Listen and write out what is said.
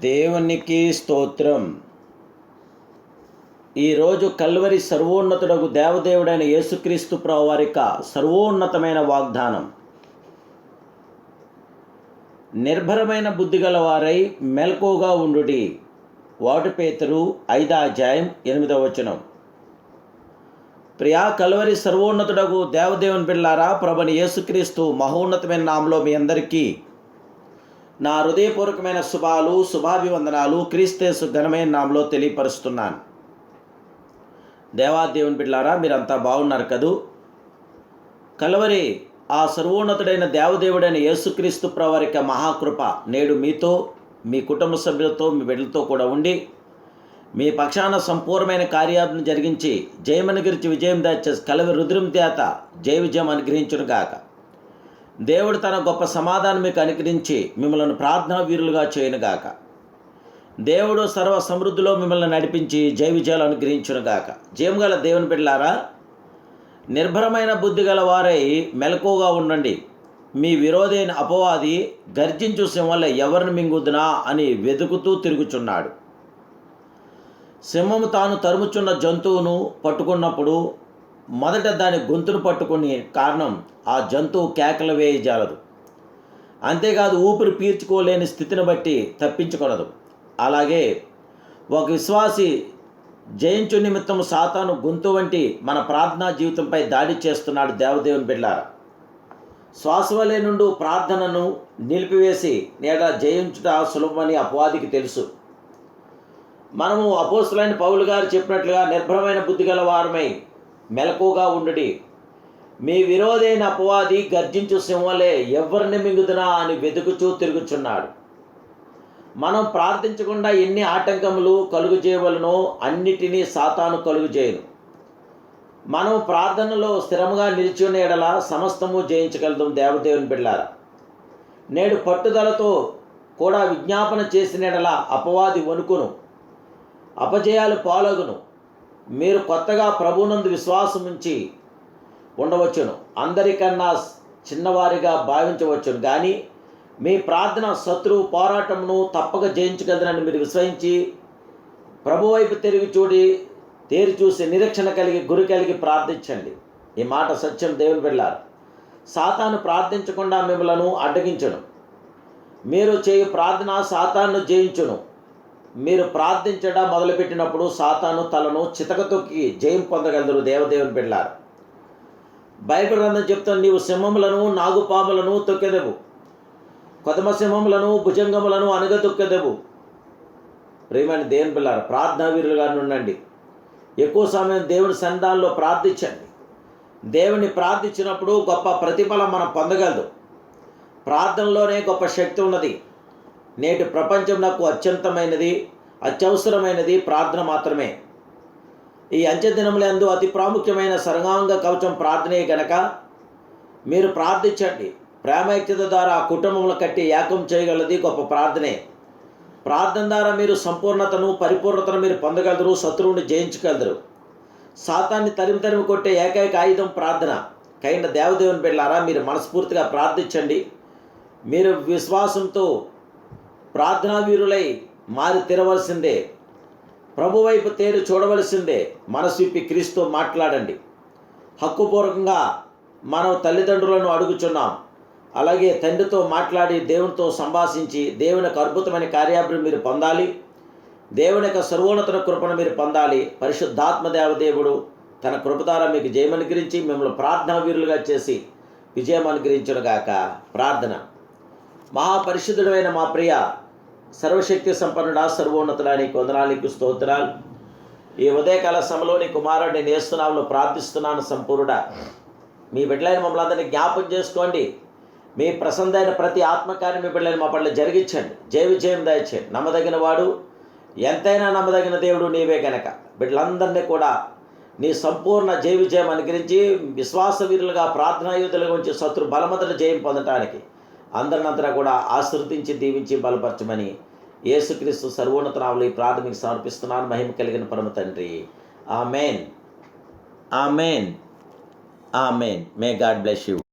దేవునికి స్తోత్రం. ఈరోజు కల్వరి సర్వోన్నతుడకు దేవదేవుడైన యేసుక్రీస్తు ప్రభు సర్వోన్నతమైన వాగ్దానం. నిర్భరమైన బుద్ధి గలవారై వారై మెలకుగా ఉండుడి వాటిపేతరు ఐదా అధ్యాయం ఎనిమిదవ వచనం. ప్రియా కల్వరి సర్వోన్నతుడకు దేవదేవుని బిళ్ళారా ప్రభుని యేసుక్రీస్తు మహోన్నతమైన నామంలో మీ అందరికీ నా హృదయపూర్వకమైన శుభాలు శుభాభివందనాలు క్రీస్తేసు ఘనమైన నామలో తెలియపరుస్తున్నాను. దేవాదేవుని బిడ్లారా మీరంతా బాగున్నారు కదూ? కలవరి ఆ సర్వోన్నతుడైన దేవదేవుడైన యేసుక్రీస్తు ప్రవరిక మహాకృప నేడు మీతో మీ కుటుంబ సభ్యులతో మీ బిడ్డలతో కూడా ఉండి మీ పక్షాన సంపూర్ణమైన కార్యాలను జరిగించి జయమనుగురించి విజయం దాచే కలవి రుద్రం దేత జయ విజయం అనుగ్రహించును గాక దేవుడు తన గొప్ప సమాధానం మీకు అనుకరించి మిమ్మల్ని ప్రార్థనా వీరులుగా చేయనుగాక. దేవుడు సర్వ సమృద్ధిలో మిమ్మల్ని నడిపించి జయ విజయాలు అనుగ్రహించునుగాక. జయముగల దేవుని బిడ్డలారా నిర్భరమైన బుద్ధి గల వారై మెలకువగా ఉండండి. మీ విరోధైన అపవాది గర్జించు సింహంలో ఎవరిని మింగుదునా అని వెతుకుతూ తిరుగుచున్నాడు. సింహము తాను తరుముచున్న జంతువును పట్టుకున్నప్పుడు మొదట దాని గొంతును పట్టుకుని కారణం ఆ జంతువు కేకలు వేయజాలదు అంతేకాదు ఊపిరి పీల్చుకోలేని స్థితిని బట్టి తప్పించుకొనదు. అలాగే ఒక విశ్వాసి జయించు నిమిత్తం సాతాను గొంతు వంటి మన ప్రార్థనా జీవితంపై దాడి చేస్తున్నాడు దేవదేవుని బిడ్డ శ్వాసవలే నుండి ప్రార్థనను నిలిపివేసి నేడ జయించుట సులభమని అపవాదికి తెలుసు. మనము అపోస్తులైన పౌలు గారు చెప్పినట్లుగా నిర్భరమైన బుద్ధి గల వారమై మెలకుగా ఉండుడి. మీ విరోధైన అపవాది గర్జించు సింహలే ఎవరిని మింగుదునా అని వెతుకుచూ తిరుగుచున్నాడు. మనం ప్రార్థించకుండా ఎన్ని ఆటంకములు కలుగు చేయవలనో అన్నిటినీ సాతాను కలుగు చేయను మనం ప్రార్థనలో స్థిరముగా నిలిచిన ఎడల సమస్తము జయించగలదు దేవదేవుని బిళ్ళారా నేడు పట్టుదలతో కూడా విజ్ఞాపన చేసిన ఎడల అపవాది వణుకును. అపజయాలు పాలగును. మీరు కొత్తగా ప్రభునందు విశ్వాసం ఉంచి ఉండవచ్చును. అందరికన్నా చిన్నవారిగా భావించవచ్చును. కానీ మీ ప్రార్థన శత్రువు పోరాటమును తప్పక జయించగలరని మీరు విశ్వసించి ప్రభు వైపు తిరిగి చూడి తేరి చూసి నిరీక్షణ కలిగి గురి కలిగి ప్రార్థించండి. ఈ మాట సత్యం దేవుని వెళ్ళారు సాతాను ప్రార్థించకుండా మిమ్మలను అడ్డగించను. మీరు చేయు ప్రార్థన సాతాను జయించును. మీరు ప్రార్థించడం మొదలుపెట్టినప్పుడు సాతాను తలను చితకతొక్కి జయం పొందగలరు దేవదేవుని బిడ్డారు బైబిల్ గ్రంథం చెప్తాను నీవు సింహములను నాగుపాములను తొక్కెదవు. కొదమ సింహములను భుజంగములను అనగతొక్కెదవు ప్రేమని దేవుని పిల్లారు ప్రార్థనా వీరులుగా ఉండండి. ఎక్కువ సమయం దేవుని సంధానంలో ప్రార్థించండి. దేవుని ప్రార్థించినప్పుడు గొప్ప ప్రతిఫలం మనం పొందగలదు. ప్రార్థనలోనే గొప్ప శక్తి ఉన్నది. నేటి ప్రపంచం నాకు అత్యంతమైనది అత్యవసరమైనది ప్రార్థన మాత్రమే. ఈ అంత్యదినములందు అతి ప్రాముఖ్యమైన సర్వాంగ కవచం ప్రార్థనే గనక మీరు ప్రార్థించండి. ప్రేమైక్యత ద్వారా కుటుంబంలో కట్టి ఏకం చేయగలది గొప్ప ప్రార్థనే. ప్రార్థన ద్వారా మీరు సంపూర్ణతను పరిపూర్ణతను మీరు పొందగలరు శత్రువుని జయించగలరు. సాతాన్ని తరిమి తరిమి కొట్టే ఏకైక ఆయుధం ప్రార్థన. కైన దేవదేవుని బిళ్ళారా మీరు మనస్ఫూర్తిగా ప్రార్థించండి. మీరు విశ్వాసంతో ప్రార్థనా వీరులై మారి తిరవలసిందే. ప్రభు వైపు తేరు చూడవలసిందే. మనసిప్పి క్రీస్తు మాట్లాడండి. హక్కుపూర్వకంగా మనం తల్లిదండ్రులను అడుగుచున్నాం. అలాగే తండ్రితో మాట్లాడి దేవునితో సంభాషించి దేవుని యొక్క అద్భుతమైన కార్యాభిని మీరు పొందాలి. దేవుని యొక్క సర్వోన్నతన కృపను మీరు పొందాలి. పరిశుద్ధాత్మ దేవదేవుడు తన కృప మీకు జయం మిమ్మల్ని ప్రార్థనా వీరులుగా చేసి విజయం అనుగ్రహించునుగాక. ప్రార్థన. మహాపరిశుద్ధుడైన మా ప్రియ సర్వశక్తి సంపన్నుడా సర్వోన్నతుడా నీకు వందనాలకు స్తోత్రాలు. ఈ ఉదయకాల సమయంలో నీ కుమారుడిని నేస్తున్నాములు ప్రార్థిస్తున్నాను సంపూర్ణుడా. మీ బిడ్డలైన మమ్మల్ని అందరినీ జ్ఞాపకం చేసుకోండి. మీ ప్రసందైన ప్రతి ఆత్మకార్యం మీ బిడ్డలైన మా పట్ల జరిగించండి. జయ విజయం దయచేయండి. నమ్మదగిన వాడు ఎంతైనా నమ్మదగిన దేవుడు నీవే గనక. బిడ్డలందరినీ కూడా నీ సంపూర్ణ జయ విజయం అనుగ్రహించి విశ్వాస వీరులుగా ప్రార్థనాయుధులుగా ఉంచి శత్రు బలమంతట జయం పొందటానికి అందరినంతటా కూడా ఆశీర్వదించి దీవించి బలపరచమని యేసుక్రీస్తు సర్వోన్నత ఈ ప్రాథమిక సమర్పిస్తున్నాను. మహిమ కలిగిన పరమ తండ్రి. Amen. Amen. Amen. May God bless you